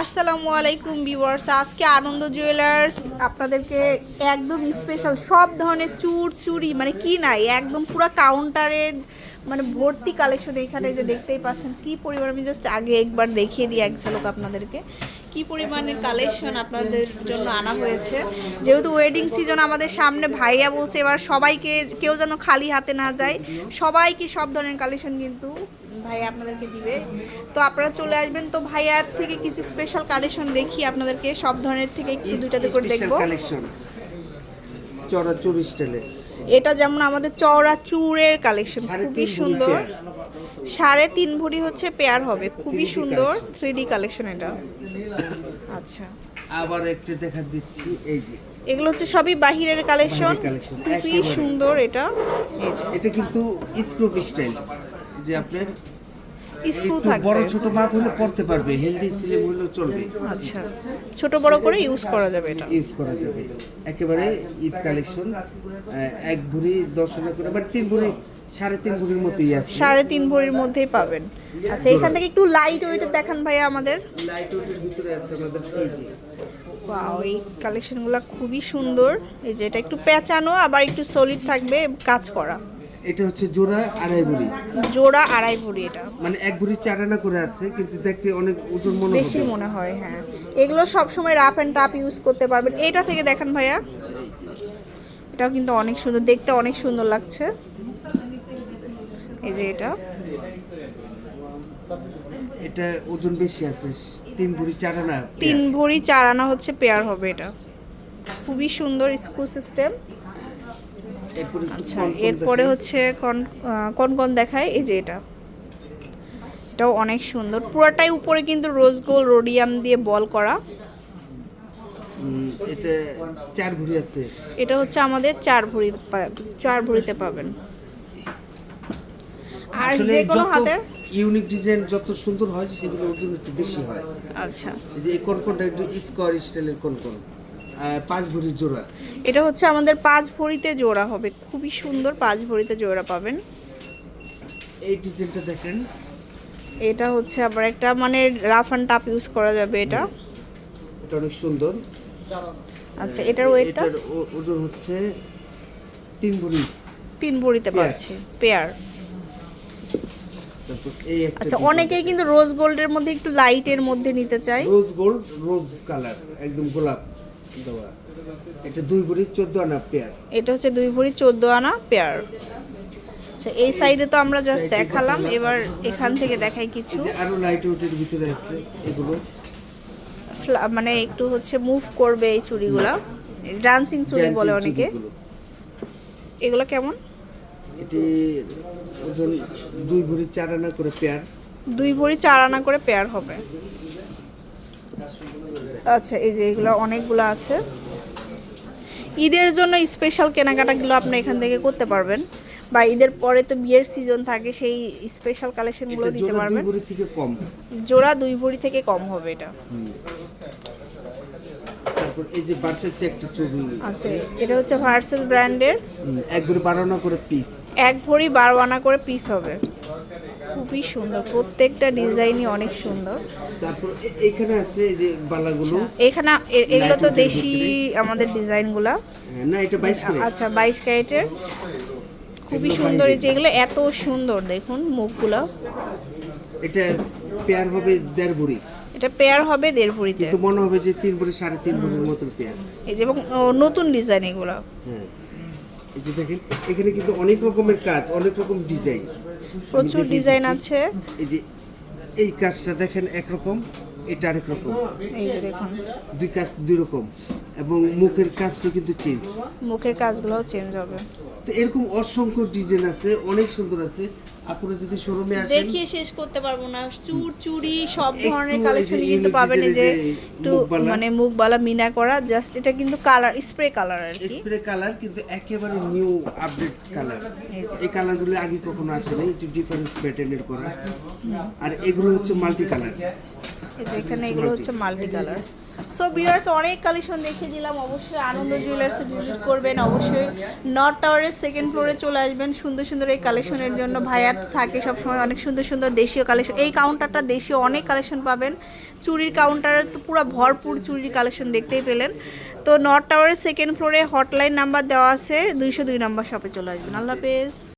আসসালামু আলাইকুম ভিউয়ার্স, আজকে আনন্দ জুয়েলার্স আপনাদেরকে একদম স্পেশাল সব ধরনের চুর, চুরি মানে কি নাই, একদম পুরো কাউন্টারের মানে ভর্তি কালেকশন এখানে যে দেখতেই পাচ্ছেন, কি পরিমাণ আমি জাস্ট আগে একবার দেখিয়ে দিই এক ঝলক আপনাদেরকে, কি পরিমাণে কালেকশন আপনাদের জন্য আনা হয়েছে। যেহেতু ওয়েডিং সিজন আমাদের সামনে, ভাইয়া বলছে এবার সবাইকে, কেউ যেন খালি হাতে না যায়, সবাইকে সব ধরনের কালেকশন কিন্তু ভাইয়া আপনাদেরকে দিবে। তো আপনারা চলে আসবেন। তো ভাইয়ার থেকে কিছু স্পেশাল কালেকশন দেখি আপনাদেরকে। সব ধরনের থেকে একটু দুইটাতে করে দেখব। কালেকশন চড়া চুরি স্টাইলে এটা যেমন আমাদের চওড়া চুরের কালেকশন খুবই সুন্দর। সাড়ে তিন ভরি হচ্ছে পেয়ার হবে। খুবই সুন্দর থ্রি ডি কালেকশন এটা। আচ্ছা। আবার একটা দেখা দিচ্ছি। এই যে। এগুলো হচ্ছে সবই বাহিরের কালেকশন খুবই সুন্দর এটা। এটা কিন্তু স্ক্রুপ স্টাইল যে আপনার স্ক্রু থাকবে। বড় ছোট মাপ হলে পড়তে পারবে হেলদি স্লিম হলেও চলবে। আচ্ছা। ছোট বড় করে ইউজ করা যাবে এটা। ইউজ করা যাবে। একেবারে ঈদ কালেকশন এক ভরি দশ হাজার করে মানে তিন ভরি সাড়ে তিন ভরির মতোই আছে। সাড়ে তিন ভরির মধ্যেই পাবেন। আচ্ছা এখান থেকে একটু লাইট ওয়েটের দেখান ভাইয়া আমাদের। লাইট ওয়েটের ভিতরে আছে আমাদের যে। ওয়াও এই কালেকশনগুলো খুবই সুন্দর। এই যে এটা একটু পেঁচানো আবার একটু সলিড থাকবে কাজ করা। এটা হচ্ছে জোড়া আড়াই ভরি। জোড়া আড়াই ভরি এটা। মানে এক ভরি চার আনা করে আছে কিন্তু দেখতে অনেক ওজন মনে বেশি মনে হয় হ্যাঁ। এগুলো সব সময় রাফ অ্যান্ড টাফ ইউজ করতে পারবেন। এটা থেকে দেখেন ভাইয়া। এটাও কিন্তু অনেক সুন্দর দেখতে অনেক সুন্দর লাগছে। এই যে এটা। এটা ওজন বেশি আছে তিন ভরি চার আনা তিন ভরি চার আনা হচ্ছে পেয়ার হবে এটা। খুবই সুন্দর স্ক্রু সিস্টেম আচ্ছা এরপরে হচ্ছে কন কোন কোন দেখায়? এই যে এটা। এটাও অনেক সুন্দর। পুরোটাই উপরে কিন্তু রোজ গোল রোডিয়াম দিয়ে বল করা। এটা চার ভরি আছে। এটা হচ্ছে আমাদের চার ভরি চার ভরিতে পাবেন। আর যে কোনো যত হাতের ইউনিক ডিজাইন যত সুন্দর হয় সেগুলো ওজন একটু বেশি হয়। আচ্ছা। এই যে এই কনকনটা একটু স্কোয়ার স্টাইলের কনকন আর পাঁচ ভরি জোড়া। এটা হচ্ছে আমাদের পাঁচ ভরিতে জোড়া হবে। খুবই সুন্দর পাঁচ ভরিতে জোড়া পাবেন। এই ডিজাইনটা দেখেন। এটা হচ্ছে আবার একটা মানে রাফ অ্যান্ড টাপ ইউজ করা যাবে এটা। এটা অনেক সুন্দর। আচ্ছা এটার ওয়েটটা ওজন হচ্ছে তিন ভরি। তিন ভরিতে। পাচ্ছি পেয়ার। আচ্ছা। অনেকেই কিন্তু রোজ গোল্ডের মধ্যে একটু লাইটের মধ্যে নিতে চায়। রোজ গোল্ড রোজ কালার একদম গোলাপ। দেওয়া এটা দুই ভরি চোদ্দ আনা পেয়ার এটা হচ্ছে দুই ভরি চোদ্দ আনা পেয়ার আচ্ছা এই সাইডে তো আমরা জাস্ট দেখালাম এবার এখান থেকে দেখাই কিছু। আরও লাইট ওয়েটের ভিতরে আছে এগুলো। মানে একটু হচ্ছে মুভ করবে এই চুড়িগুলা। ডান্সিং চুড়ি বলে অনেকে। এগুলো কেমন? এটি ওজন দুই ভরি চার আনা করে পেয়ার দুই ভরি চার আনা করে পেয়ার হবে। আচ্ছা এই যে এগুলো অনেকগুলো আছে। ঈদের জন্য স্পেশাল কেনাকাটাগুলো আপনি এখান থেকে করতে পারবেন। বা ঈদের পরে তো বিয়ের সিজন থাকে সেই স্পেশাল কালেকশনগুলো নিতে পারবেন। থেকে কম। জোড়া দুই ভরি থেকে কম হবে এটা। তারপর এই যে একটা চুড়ি। আচ্ছা এটা হচ্ছে ভার্সেল ব্র্যান্ডের এক ভরি বারো আনা করে পিস এক ভরি বারো আনা করে পিস হবে। খুবই সুন্দর প্রত্যেকটা ডিজাইনই অনেক সুন্দর। তারপর এ- এইখানে আছে যে বালাগুলো। এখানে এ- এগুলো তো দেশি আমাদের ডিজাইনগুলা। হ্যাঁ, না এটা বাইশ করে আচ্ছা বাইশ ক্যারেটের। খুবই সুন্দর। এই যে এগুলো এত সুন্দর দেখুন মুখগুলো। এটা পেয়ার হবে দেড় ভরি। এটা পেয়ার হবে দেড় ভরিতে। কিন্তু মনে হবে যে তিন ভরি সাড়ে তিন ভরির মতন পেয়ার। এই যে এবং নতুন ডিজাইন এগুলো। হ্যাঁ। এই যে দেখেন এখানে কিন্তু অনেক রকমের কাজ অনেক রকম ডিজাইন। প্রচুর ডিজাইন আছে। এই যে এই কাজটা দেখেন একরকম এটা আরেক রকম এই যে দেখুন। দুই কাজ দুই রকম এবং মুখের কাজটা কিন্তু চেঞ্জ মুখের কাজগুলো চেঞ্জ হবে। তো এরকম অসংখ্য ডিজাইন আছে অনেক সুন্দর আছে। আপনারা যদি শোরুমে আসেন দেখিয়ে শেষ করতে পারব না। চুর চুরি সব ধরনের কালেকশন কিন্তু পাবেন যে একটু। মানে মুখবালা মিনা করা জাস্ট এটা কিন্তু কালার স্প্রে কালার আর কি। স্প্রে কালার কিন্তু একেবারে নিউ আপডেট কালার এই কালারগুলো আগে কখনো আসেনি একটু ডিফারেন্স প্যাটার্নের করা। আর এগুলো হচ্ছে মাল্টি কালার এখানে এগুলো হচ্ছে মাল্টি কালার সো বিয়ার্স অনেক কালেকশন দেখিয়ে দিলাম। অবশ্যই আনন্দ জুয়েলার্সে ভিজিট করবেন। অবশ্যই নর্থ টাওয়ারের সেকেন্ড ফ্লোরে চলে আসবেন। সুন্দর সুন্দর এই কালেকশনের জন্য ভাইয়া থাকে সবসময়। অনেক সুন্দর সুন্দর দেশীয় কালেকশন এই কাউন্টারটা দেশীয় অনেক কালেকশন পাবেন। চুরির কাউন্টারে তো পুরো ভরপুর চুরির কালেকশন দেখতেই পেলেন। তো নর্থ টাওয়ারের সেকেন্ড ফ্লোরে হটলাইন নাম্বার দেওয়া আছে। দুইশো দুই নাম্বার শপে চলে আসবেন। আল্লাহ হাফেজ।